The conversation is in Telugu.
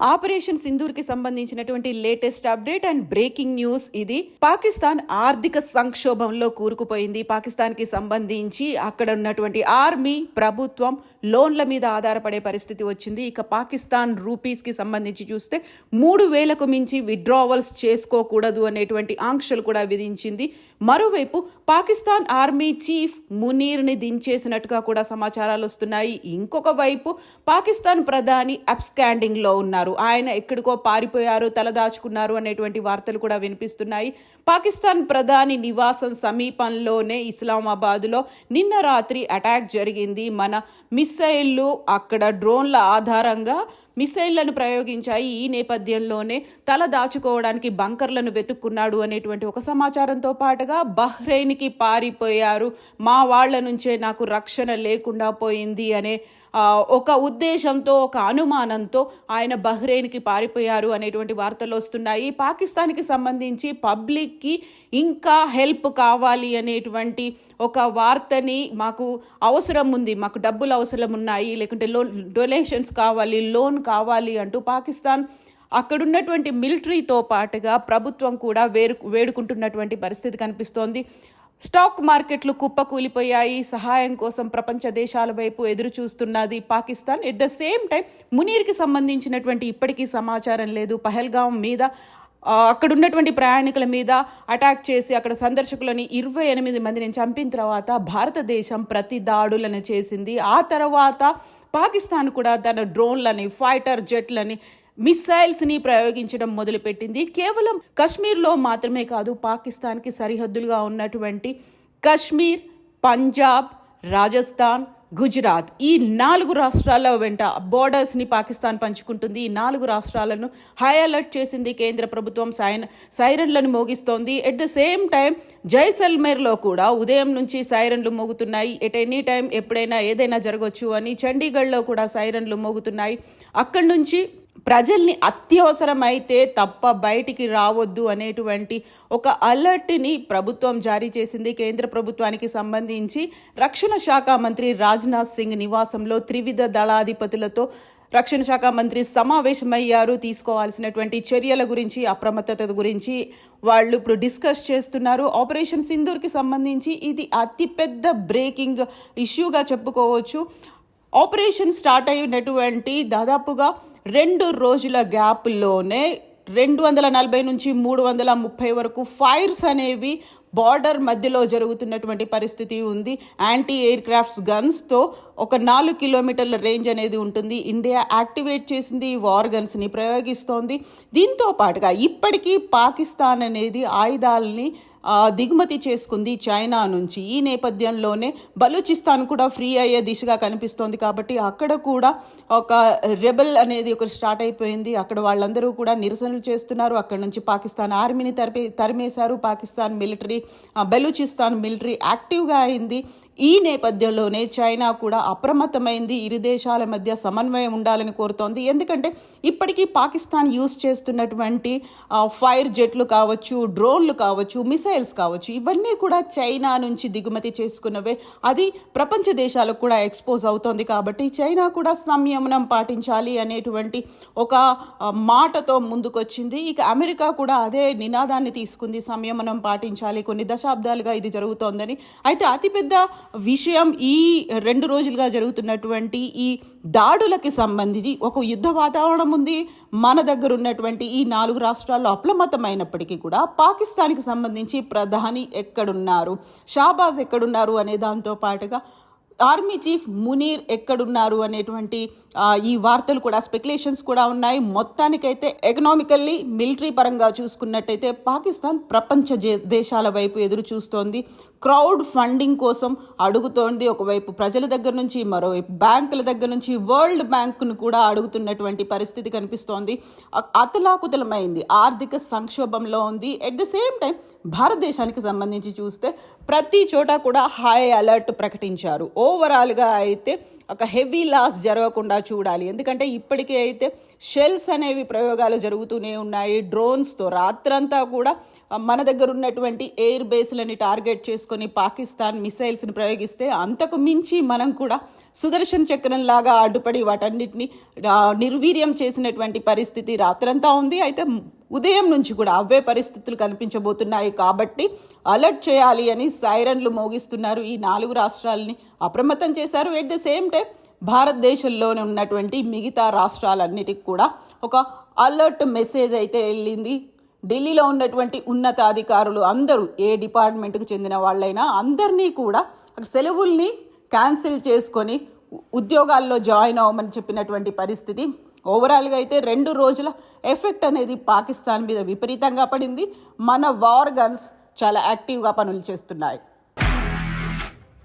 Operation సింధూర్కి సంబంధించినటువంటి latest update and breaking news ఇది. పాకిస్తాన్ ఆర్థిక సంక్షోభంలో కూరుకుపోయింది. పాకిస్తాన్కి సంబంధించి అక్కడ ఉన్నటువంటి ఆర్మీ ప్రభుత్వం లోన్ల మీద ఆధారపడే పరిస్థితి వచ్చింది. ఇక పాకిస్తాన్ రూపీస్కి సంబంధించి చూస్తే మూడు వేలకు మించి విడ్రావల్స్ చేసుకోకూడదు అనేటువంటి ఆంక్షలు కూడా విధించింది. మరోవైపు పాకిస్తాన్ ఆర్మీ చీఫ్ మునీర్ని దించేసినట్టుగా కూడా సమాచారాలు వస్తున్నాయి. ఇంకొక వైపు పాకిస్తాన్ ప్రధాని అబ్స్కాండింగ్లో ఉన్నారు. ఆయన ఎక్కడికో పారిపోయారు తలదాచుకున్నారు అనేటువంటి వార్తలు కూడా వినిపిస్తున్నాయి. పాకిస్తాన్ ప్రధాని నివాసం సమీపంలోనే ఇస్లామాబాద్లో నిన్న రాత్రి అటాక్ జరిగింది. మన మిస్సైళ్ళు అక్కడ డ్రోన్ల ఆధారంగా మిసైళ్ళను ప్రయోగించాయి. ఈ నేపథ్యంలోనే తల దాచుకోవడానికి బంకర్లను వెతుక్కున్నాడు అనేటువంటి ఒక సమాచారంతో పాటుగా బహ్రెయిన్కి పారిపోయారు. మా వాళ్ళ నుంచే నాకు రక్షణ లేకుండా పోయింది అనే ఒక ఉద్దేశంతో ఒక అనుమానంతో ఆయన బహ్రెయిన్కి పారిపోయారు అనేటువంటి వార్తలు వస్తున్నాయి. పాకిస్తాన్కి సంబంధించి పబ్లిక్కి ఇంకా హెల్ప్ కావాలి అనేటువంటి ఒక వార్తని మాకు అవసరం ఉంది. మాకు డబ్బులు అవసరం ఉన్నాయి. లేకుంటే లోన్ డొనేషన్స్ కావాలి లోన్ కావాలి అంటూ పాకిస్తాన్ అక్కడున్నటువంటి మిలిటరీతో పాటుగా ప్రభుత్వం కూడా వేరు వేడుకుంటున్నటువంటి పరిస్థితి కనిపిస్తోంది. స్టాక్ మార్కెట్లు కుప్పకూలిపోయాయి. సహాయం కోసం ప్రపంచ దేశాల వైపు ఎదురు చూస్తున్నది Pakistan. At the same time మునీర్కి సంబంధించినటువంటి ఇప్పటికీ సమాచారం లేదు. పహల్గాం మీద అక్కడ ఉన్నటువంటి ప్రయాణికుల మీద అటాక్ చేసి అక్కడ సందర్శకులని ఇరవై ఎనిమిది మందిని చంపిన తర్వాత భారతదేశం ప్రతి దాడులను చేసింది. ఆ తర్వాత పాకిస్తాన్ కూడా తన డ్రోన్లని ఫైటర్ జెట్లని మిస్సైల్స్ని ప్రయోగించడం మొదలుపెట్టింది. కేవలం కశ్మీర్లో మాత్రమే కాదు పాకిస్తాన్కి సరిహద్దులుగా ఉన్నటువంటి కశ్మీర్ పంజాబ్ రాజస్థాన్ గుజరాత్. ఈ నాలుగు రాష్ట్రాల వెంట బోర్డర్స్ని పాకిస్తాన్ పంచుకుంటుంది. ఈ నాలుగు రాష్ట్రాలను హై అలర్ట్ చేసింది కేంద్ర ప్రభుత్వం. సైన్ సైరన్లను మోగిస్తోంది. ఎట్ ద సేమ్ టైం జైసల్మేర్లో కూడా ఉదయం నుంచి సైరన్లు మోగుతున్నాయి. ఎట్ ఎనీ టైం ఎప్పుడైనా ఏదైనా జరగవచ్చు అని చండీగఢ్లో కూడా సైరన్లు మోగుతున్నాయి. అక్కడి నుంచి ప్రజల్ని అత్యవసరమైతే తప్ప బయటికి రావద్దు అనేటువంటి ఒక అలర్ట్ని ప్రభుత్వం జారీ చేసింది. కేంద్ర ప్రభుత్వానికి సంబంధించి రక్షణ శాఖ మంత్రి రాజ్నాథ్ సింగ్ నివాసంలో త్రివిధ దళాధిపతులతో రక్షణ శాఖ మంత్రి సమావేశమయ్యారు. తీసుకోవాల్సినటువంటి చర్యల గురించి అప్రమత్తత గురించి వాళ్ళు ఇప్పుడు డిస్కస్ చేస్తున్నారు. ఆపరేషన్ సింధూర్కి సంబంధించి ఇది అతిపెద్ద బ్రేకింగ్ ఇష్యూగా చెప్పుకోవచ్చు. ఆపరేషన్ స్టార్ట్ అయినటువంటి దాదాపుగా రెండు రోజుల గ్యాప్లోనే రెండు వందల నలభై నుంచి మూడు వందల ముప్పై వరకు ఫైర్స్ అనేవి బార్డర్ మధ్యలో జరుగుతున్నటువంటి పరిస్థితి ఉంది. యాంటీ ఎయిర్ క్రాఫ్ట్స్ గన్స్తో ఒక నాలుగు కిలోమీటర్ల రేంజ్ అనేది ఉంటుంది. ఇండియా యాక్టివేట్ చేసింది వార్ గన్స్ని ప్రయోగిస్తోంది. దీంతో పాటుగా ఇప్పటికీ పాకిస్తాన్ అనేది ఆయుధాలని దిగుమతి చేసుకుంది చైనా నుంచి. ఈ నేపథ్యంలోనే బలూచిస్తాన్ కూడా ఫ్రీ అయ్యే దిశగా కనిపిస్తోంది కాబట్టి అక్కడ కూడా ఒక రెబల్ అనేది ఒక స్టార్ట్ అయిపోయింది. అక్కడ వాళ్ళందరూ కూడా నిరసనలు చేస్తున్నారు. అక్కడ నుంచి పాకిస్తాన్ ఆర్మీని తరిపే తరిమేశారు. పాకిస్తాన్ మిలిటరీ బలూచిస్తాన్ మిలిటరీ యాక్టివ్గా అయింది. ఈ నేపథ్యంలోనే చైనా కూడా అప్రమత్తమైంది. ఇరు దేశాల మధ్య సమన్వయం ఉండాలని కోరుతోంది. ఎందుకంటే ఇప్పటికీ పాకిస్తాన్ యూస్ చేస్తున్నటువంటి ఫైర్ జెట్లు కావచ్చు డ్రోన్లు కావచ్చు మిసైల్స్ కావచ్చు ఇవన్నీ కూడా చైనా నుంచి దిగుమతి చేసుకున్నవే. అది ప్రపంచ దేశాలకు కూడా ఎక్స్పోజ్ అవుతోంది కాబట్టి చైనా కూడా సంయమనం పాటించాలి అనేటువంటి ఒక మాటతో ముందుకొచ్చింది. ఇక అమెరికా కూడా అదే నినాదాన్ని తీసుకుంది. సంయమనం పాటించాలి. కొన్ని దశాబ్దాలుగా ఇది జరుగుతోందని. అయితే అతిపెద్ద విషయం ఈ రెండు రోజులుగా జరుగుతున్నటువంటి ఈ దాడులకి సంబంధించి ఒక యుద్ధ వాతావరణం ఉంది. మన దగ్గర ఉన్నటువంటి ఈ నాలుగు రాష్ట్రాల్లో అప్రమత్తమైనప్పటికీ కూడా పాకిస్తాన్కి సంబంధించి ప్రధాని ఎక్కడున్నారు? షాబాజ్ ఎక్కడున్నారు? అనే దాంతో పాటుగా ఆర్మీ చీఫ్ మునీర్ ఎక్కడున్నారు అనేటువంటి ఈ వార్తలు కూడా స్పెక్యులేషన్స్ కూడా ఉన్నాయి. మొత్తానికైతే ఎకనామికల్లీ మిలిటరీ పరంగా చూసుకున్నట్టయితే పాకిస్తాన్ ప్రపంచ దేశాల వైపు ఎదురు చూస్తోంది. క్రౌడ్ ఫండింగ్ కోసం అడుగుతోంది. ఒకవైపు ప్రజల దగ్గర నుంచి మరోవైపు బ్యాంకుల దగ్గర నుంచి వరల్డ్ బ్యాంకును కూడా అడుగుతున్నటువంటి పరిస్థితి కనిపిస్తోంది. అతలాకుతలమైంది. ఆర్థిక సంక్షోభంలో ఉంది. ఎట్ ద సేమ్ టైం భారతదేశానికి సంబంధించి చూస్తే ప్రతి చోట కూడా హై అలర్ట్ ప్రకటించారు. ఓవరాల్గా అయితే ఒక హెవీ లాస్ జరగకుండా చూడాలి. ఎందుకంటే ఇప్పటికే అయితే షెల్స్ అనేవి ప్రయోగాలు జరుగుతూనే ఉన్నాయి. డ్రోన్స్తో రాత్రంతా కూడా మన దగ్గర ఉన్నటువంటి ఎయిర్ బేస్లని టార్గెట్ చేసుకొని పాకిస్తాన్ మిసైల్స్ని ప్రయోగిస్తే అంతకు మించి మనం కూడా సుదర్శన్ చక్రం లాగా అడ్డుపడి వాటన్నిటిని నిర్వీర్యం చేసినటువంటి పరిస్థితి రాత్రంతా ఉంది. అయితే ఉదయం నుంచి కూడా అవే పరిస్థితులు కనిపించబోతున్నాయి. కాబట్టి అలర్ట్ చేయాలి అని సైరన్లు మోగిస్తున్నారు ఈ నాలుగు రాష్ట్రాలని అప్రమత్తం చేశారు. ఎట్ ద సేమ్ టైం భారతదేశంలోనే ఉన్నటువంటి మిగతా రాష్ట్రాలన్నిటికి కూడా ఒక అలర్ట్ మెసేజ్ అయితే వెళ్ళింది. ఢిల్లీలో ఉన్నటువంటి ఉన్నతాధికారులు అందరూ ఏ డిపార్ట్మెంట్కి చెందిన వాళ్ళైనా అందరినీ కూడా సెలవుల్ని క్యాన్సిల్ చేసుకొని ఉద్యోగాల్లో జాయిన్ అవ్వమని చెప్పినటువంటి పరిస్థితి. ఓవరాల్గా అయితే రెండు రోజుల ఎఫెక్ట్ అనేది పాకిస్తాన్ మీద విపరీతంగా పడింది. మన వార్ గన్స్ చాలా యాక్టివ్గా పనులు చేస్తున్నాయి.